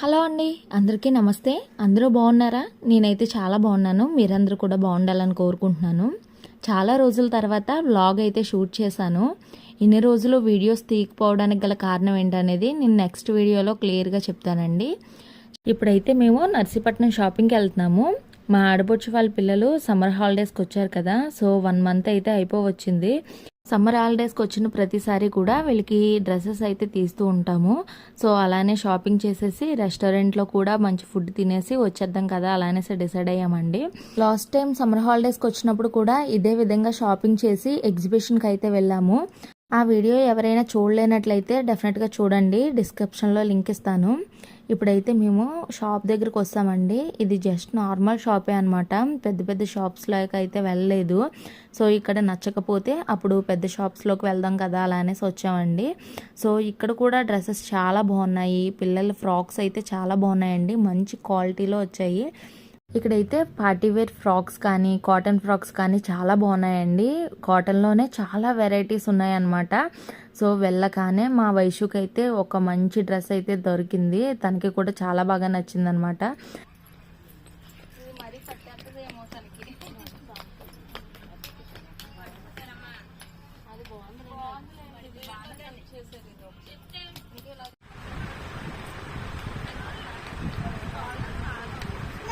Hello అండి అందరికీ నమస్తే. అందరూ బాగున్నారా? నేనైతే చాలా బాగున్నాను. మీరందరూ కూడా బాగుండాలని కోరుకుంటున్నాను. చాలా రోజుల తర్వాత వ్లాగ్ అయితే షూట్ చేశాను. ఇన్ని రోజులు వీడియోస్ తీయకపోవడానికి గల కారణం ఏంటనేది నేను నెక్స్ట్ వీడియోలో క్లియర్గా చెప్తానండి. ఇప్పుడైతే మేము నర్సీపట్నం షాపింగ్కి వెళ్తున్నాము. మా ఆడపడుచు వాళ్ళ పిల్లలు సమ్మర్ హాలిడేస్కి వచ్చారు కదా సో వన్ మంత్ అయితే అయిపోవచ్చింది. సమ్మర్ హాలిడేస్కి వచ్చిన ప్రతిసారి కూడా వీళ్ళకి డ్రెస్సెస్ అయితే తీస్తూ ఉంటాము. సో అలానే షాపింగ్ చేసేసి రెస్టారెంట్లో కూడా మంచి ఫుడ్ తినేసి వచ్చేద్దాం కదా అలానేసి డిసైడ్ అయ్యామండి. లాస్ట్ టైం సమ్మర్ హాలిడేస్కి వచ్చినప్పుడు కూడా ఇదే విధంగా షాపింగ్ చేసి ఎగ్జిబిషన్కి అయితే వెళ్ళాము. ఆ వీడియో ఎవరైనా చూడలేనట్లయితే డెఫినెట్గా చూడండి డిస్క్రిప్షన్లో లింక్ ఇస్తాను. ఇప్పుడైతే మేము షాప్ దగ్గరకు వస్తామండి. ఇది జస్ట్ నార్మల్ షాపే అనమాట పెద్ద పెద్ద షాప్స్లోకి అయితే వెళ్ళలేదు. సో ఇక్కడ నచ్చకపోతే అప్పుడు పెద్ద షాప్స్లోకి వెళ్దాం కదా అలా అనేసి వచ్చామండి. సో ఇక్కడ కూడా డ్రెస్సెస్ చాలా బాగున్నాయి. పిల్లల ఫ్రాక్స్ అయితే చాలా బాగున్నాయండి. మంచి క్వాలిటీలో వచ్చాయి. ఇక్కడైతే పార్టీవేర్ ఫ్రాక్స్ కానీ కాటన్ ఫ్రాక్స్ కానీ చాలా బాగున్నాయండి. కాటన్లోనే చాలా వెరైటీస్ ఉన్నాయన్నమాట. సో వెళ్ళగానే మా వైషుకి అయితే ఒక మంచి డ్రెస్ అయితే దొరికింది. తనకి కూడా చాలా బాగా నచ్చింది అనమాట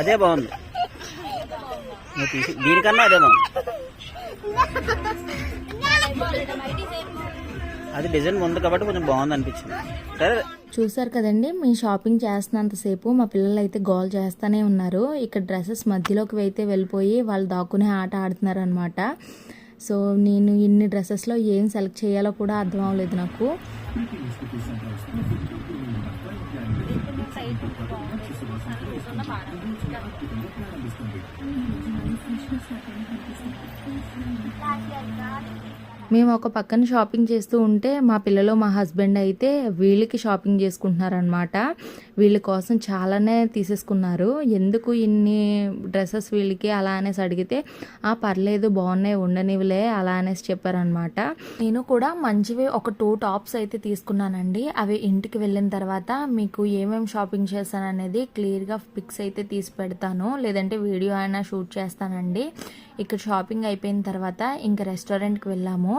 అదే బాగుంది. నువ్వు తీసి దీనికన్నా అదే బాగుంది. అది డిజైన్ ఉంది కాబట్టి కొంచెం బాగుంది అనిపించింది. సరే. చూసారు కదండి మేము షాపింగ్ చేస్తున్నంతసేపు మా పిల్లలు అయితే గోల్ చేస్తూనే ఉన్నారు. ఇక్కడ డ్రెస్సెస్ మధ్యలోకి అయితే వెళ్ళిపోయి వాళ్ళు దాక్కునే ఆట ఆడుతున్నారు అనమాట సో నేను ఇన్ని డ్రెస్సెస్లో ఏం సెలెక్ట్ చేయాలో కూడా అర్థం అవ్వలేదు నాకు. 大学的。మేము ఒక పక్కన షాపింగ్ చేస్తూ ఉంటే మా పిల్లలు మా హస్బెండ్ అయితే వీళ్ళకి షాపింగ్ చేసుకుంటున్నారనమాట వీళ్ళ కోసం చాలానే తీసేసుకున్నారు. ఎందుకు ఇన్ని డ్రెస్సెస్ వీళ్ళకి అలా అనేసి అడిగితే ఆ పర్లేదు బాగున్నాయి ఉండనివిలే అలా అనేసి చెప్పారనమాట నేను కూడా మంచివి ఒక టూ టాప్స్ అయితే తీసుకున్నానండి. అవి ఇంటికి వెళ్ళిన తర్వాత మీకు ఏమేమి షాపింగ్ చేస్తాననేది క్లియర్గా పిక్స్ అయితే తీసి పెడతాను. లేదంటే వీడియో అయినా షూట్ చేస్తానండి. ఇక్కడ షాపింగ్ అయిపోయిన తర్వాత ఇంకా రెస్టారెంట్కి వెళ్ళాము.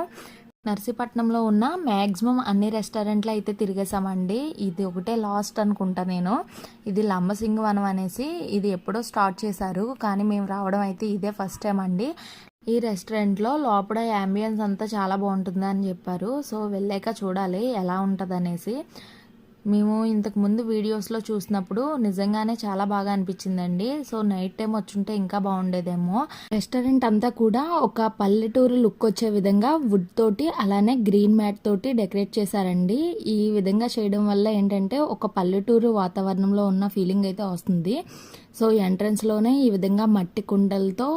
నర్సీపట్నంలో ఉన్న మ్యాక్సిమం అన్ని రెస్టారెంట్లు అయితే తిరిగేసామండి ఇది ఒకటే లాస్ట్ అనుకుంటా నేను. ఇది లంబసింగ్ వనం అనేసి ఇది ఎప్పుడో స్టార్ట్ చేశారు. కానీ మేము రావడం అయితే ఇదే ఫస్ట్ టైం అండి. ఈ రెస్టారెంట్లో లోపల యాంబియన్స్ అంతా చాలా బాగుంటుంది అని చెప్పారు. సో వెళ్ళాక చూడాలి ఎలా ఉంటుంది అనేసి మేము ఇంతకు ముందు వీడియోస్లో చూసినప్పుడు నిజంగానే చాలా బాగా అనిపించిందండి. సో నైట్ టైం వచ్చుంటే ఇంకా బాగుండేదేమో. రెస్టారెంట్ అంతా కూడా ఒక పల్లెటూరు లుక్ వచ్చే విధంగా వుడ్ తోటి అలానే గ్రీన్ మ్యాట్ తోటి డెకరేట్ చేశారండి. ఈ విధంగా చేయడం వల్ల ఏంటంటే ఒక పల్లెటూరు వాతావరణంలో ఉన్న ఫీలింగ్ అయితే వస్తుంది. సో ఎంట్రన్స్లోనే ఈ విధంగా మట్టి కుండలతో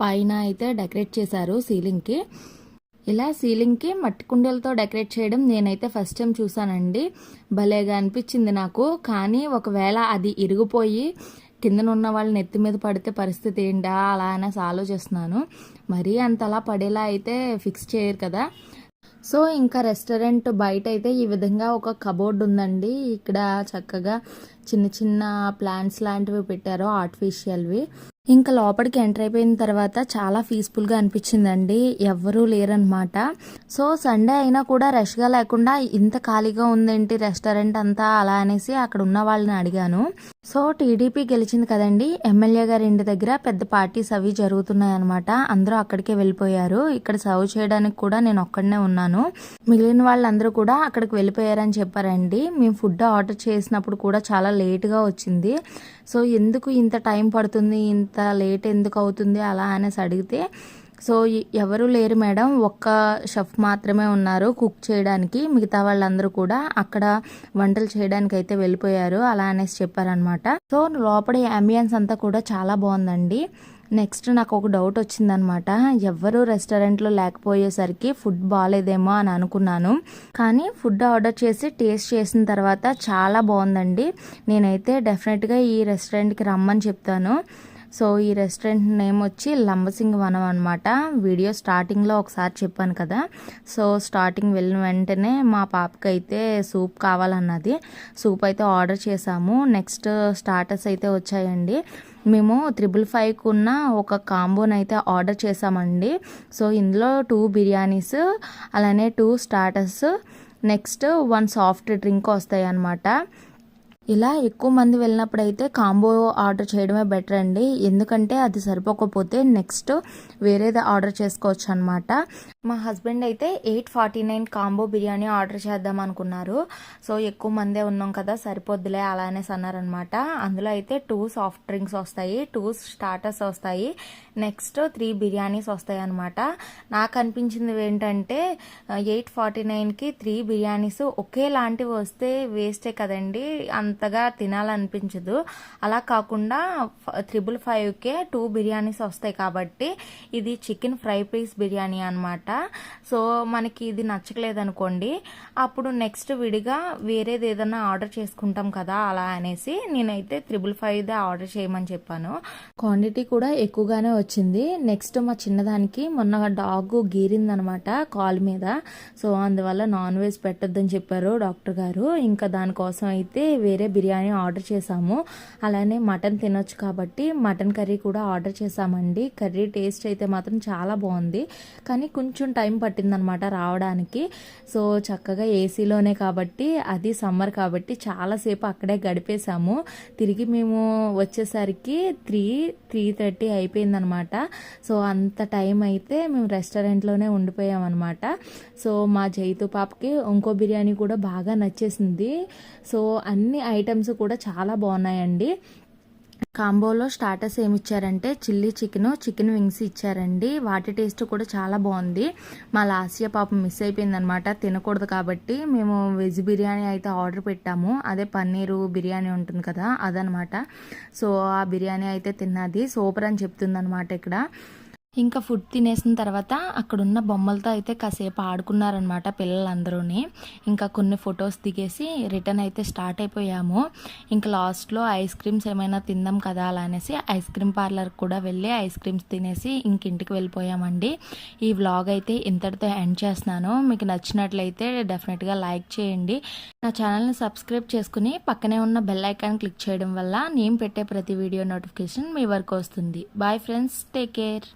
పైన అయితే డెకరేట్ చేశారు సీలింగ్కి ఇలా సీలింగ్కి మట్టి కుండలతో డెకరేట్ చేయడం నేనైతే ఫస్ట్ టైం చూసానండి. భలేగా అనిపించింది నాకు. కానీ ఒకవేళ అది ఇరిగిపోయి కిందనున్న వాళ్ళు నెత్తి మీద పడితే పరిస్థితి ఏంటా? అలా అనేసి ఆలోచిస్తున్నాను. మరీ అంతలా పడేలా అయితే ఫిక్స్ చేయరు కదా. సో ఇంకా రెస్టారెంట్ బయట అయితే ఈ విధంగా ఒక కబోర్డ్ ఉందండి. ఇక్కడ చక్కగా చిన్న చిన్న ప్లాంట్స్ లాంటివి పెట్టారు ఆర్టిఫిషియల్వి ఇంకా లోపలికి ఎంటర్ అయిపోయిన తర్వాత చాలా పీస్ఫుల్గా అనిపించిందండి. ఎవ్వరూ లేరనమాట సో సండే అయినా కూడా రష్గా లేకుండా ఇంత ఖాళీగా ఉందేంటి రెస్టారెంట్ అంతా అలా అనేసి అక్కడ ఉన్న వాళ్ళని అడిగాను. సో టీడీపీ గెలిచింది కదండి. ఎమ్మెల్యే గారి ఇంటి దగ్గర పెద్ద పార్టీస్ అవి జరుగుతున్నాయి అనమాట అందరూ అక్కడికే వెళ్ళిపోయారు. ఇక్కడ సర్వ్ చేయడానికి కూడా నేను ఒక్కడనే ఉన్నాను. మిగిలిన వాళ్ళందరూ కూడా అక్కడికి వెళ్ళిపోయారని చెప్పారండి. మేము ఫుడ్ ఆర్డర్ చేసినప్పుడు కూడా చాలా లేట్గా వచ్చింది. సో ఎందుకు ఇంత టైం పడుతుంది? ఇంత లేట్ ఎందుకు అవుతుంది అలా అనేసి అడిగితే సో ఎవరు లేరు మేడం ఒక్క షెఫ్ మాత్రమే ఉన్నారు కుక్ చేయడానికి మిగతా వాళ్ళందరూ కూడా అక్కడ వంటలు చేయడానికి అయితే వెళ్ళిపోయారు అలా అనేసి చెప్పారనమాట. సో లోపల అంబియన్స్ అంతా కూడా చాలా బాగుందండి. నెక్స్ట్ నాకు ఒక డౌట్ వచ్చిందనమాట. ఎవ్వరు రెస్టారెంట్లో లేకపోయేసరికి ఫుడ్ బాగాలేదేమో అని అనుకున్నాను. కానీ ఫుడ్ ఆర్డర్ చేసి టేస్ట్ చేసిన తర్వాత చాలా బాగుందండి. నేనైతే డెఫినెట్గా ఈ రెస్టారెంట్కి రమ్మని చెప్తాను. సో ఈ రెస్టారెంట్ నేమ్ వచ్చి లంబసింగ్ వనం అనమాట వీడియో స్టార్టింగ్లో ఒకసారి చెప్పాను కదా. సో స్టార్టింగ్ వెళ్ళిన వెంటనే మా పాపకి అయితే సూప్ కావాలన్నది. సూప్ అయితే ఆర్డర్ చేశాము. నెక్స్ట్ స్టార్టర్స్ అయితే వచ్చాయండి. మేము త్రిబుల్ ఫైవ్కి ఉన్న ఒక కాంబోని అయితే ఆర్డర్ చేసామండి సో ఇందులో టూ బిర్యానీస్ అలానే two starters next one soft drink వస్తాయి అన్నమాట ఇలా ఎక్కువ మంది వెళ్ళినప్పుడు అయితే కాంబో ఆర్డర్ చేయడమే బెటర్ అండి. ఎందుకంటే అది సరిపోకపోతే నెక్స్ట్ వేరేది ఆర్డర్ చేసుకోవచ్చు అనమాట మా హస్బెండ్ అయితే eight forty nine combo biryani order చేద్దాం అనుకున్నారు. సో ఎక్కువ మందే ఉన్నాం కదా సరిపోద్దులే అలా అనేసి అన్నారనమాట అందులో అయితే టూ సాఫ్ట్ డ్రింక్స్ వస్తాయి టూ స్టార్టర్స్ వస్తాయి నెక్స్ట్ త్రీ బిర్యానీస్ వస్తాయి అనమాట నాకు అనిపించింది ఏంటంటే ఎయిట్ ఫార్టీ నైన్కి త్రీ బిర్యానీస్ ఒకేలాంటివి వస్తే వేస్టే కదండి అంతగా తినాలనిపించదు. అలా కాకుండా త్రిబుల్ ఫైవ్కే టూ బిర్యానీస్ వస్తాయి కాబట్టి ఇది చికెన్ ఫ్రై పీస్ బిర్యానీ అనమాట సో మనకి ఇది నచ్చకలేదు అనుకోండి అప్పుడు నెక్స్ట్ విడిగా వేరేది ఏదైనా ఆర్డర్ చేసుకుంటాం కదా అలా అనేసి నేనైతే త్రిబుల్ ఫైవ్దే ఆర్డర్ చేయమని చెప్పాను. క్వాంటిటీ కూడా ఎక్కువగానే వచ్చింది. నెక్స్ట్ మా చిన్నదానికి మొన్న డాగ్ గీరిందనమాట కాల్ మీద. సో అందువల్ల నాన్ వెజ్ పెట్టొద్దని చెప్పారు డాక్టర్ గారు. ఇంకా దానికోసం అయితే వేరే బిర్యానీ ఆర్డర్ చేశాము. అలానే మటన్ తినొచ్చు కాబట్టి మటన్ కర్రీ కూడా ఆర్డర్ చేసామండి కర్రీ టేస్ట్ అయితే మాత్రం చాలా బాగుంది. కానీ కొంచెం కొంచెం టైం పట్టిందనమాట రావడానికి. సో చక్కగా ఏసీలోనే కాబట్టి అది సమ్మర్ కాబట్టి చాలాసేపు అక్కడే గడిపేశాము. తిరిగి మేము వచ్చేసరికి త్రీ త్రీ థర్టీ అయిపోయిందనమాట. సో అంత టైం అయితే మేము రెస్టారెంట్లోనే ఉండిపోయామన్నమాట సో మా జైతు పాపకి ఇంకో బిర్యానీ కూడా బాగా నచ్చేసింది. సో అన్ని ఐటమ్స్ కూడా చాలా బాగున్నాయండి. కాంబోలో స్టార్టర్స్ ఏమి ఇచ్చారంటే చిల్లీ చికెన్ చికెన్ వింగ్స్ ఇచ్చారండి. వాటి టేస్ట్ కూడా చాలా బాగుంది. మా లాస్య పాపం మిస్ అయిపోయింది అనమాట తినకూడదు కాబట్టి మేము వెజ్ బిర్యానీ అయితే ఆర్డర్ పెట్టాము. అదే పన్నీరు బిర్యానీ ఉంటుంది కదా అదనమాట. సో ఆ బిర్యానీ అయితే తిన్నది. సూపర్ అని చెప్తుంది ఇక్కడ. ఇంకా ఫుడ్ తినేసిన తర్వాత అక్కడున్న బొమ్మలతో అయితే కాసేపు ఆడుకున్నారనమాట పిల్లలందరూని. ఇంకా కొన్ని ఫొటోస్ దిగేసి రిటర్న్ అయితే స్టార్ట్ అయిపోయాము. ఇంకా లాస్ట్లో ఐస్ క్రీమ్స్ ఏమైనా తిందాం కదా అలా అనేసి ఐస్ క్రీమ్ పార్లర్ కూడా వెళ్ళి ఐస్ క్రీమ్స్ తినేసి ఇంక ఇంటికి వెళ్ళిపోయామండి. ఈ వ్లాగ్ అయితే ఇంతటితో ఎండ్ చేస్తున్నాను. మీకు నచ్చినట్లయితే డెఫినెట్గా లైక్ చేయండి. నా ఛానల్ని సబ్స్క్రైబ్ చేసుకుని పక్కనే ఉన్న బెల్ ఐకాన్ క్లిక్ చేయడం వల్ల నేను పెట్టే ప్రతి వీడియో నోటిఫికేషన్ మీ వరకు వస్తుంది. Bye friends take care.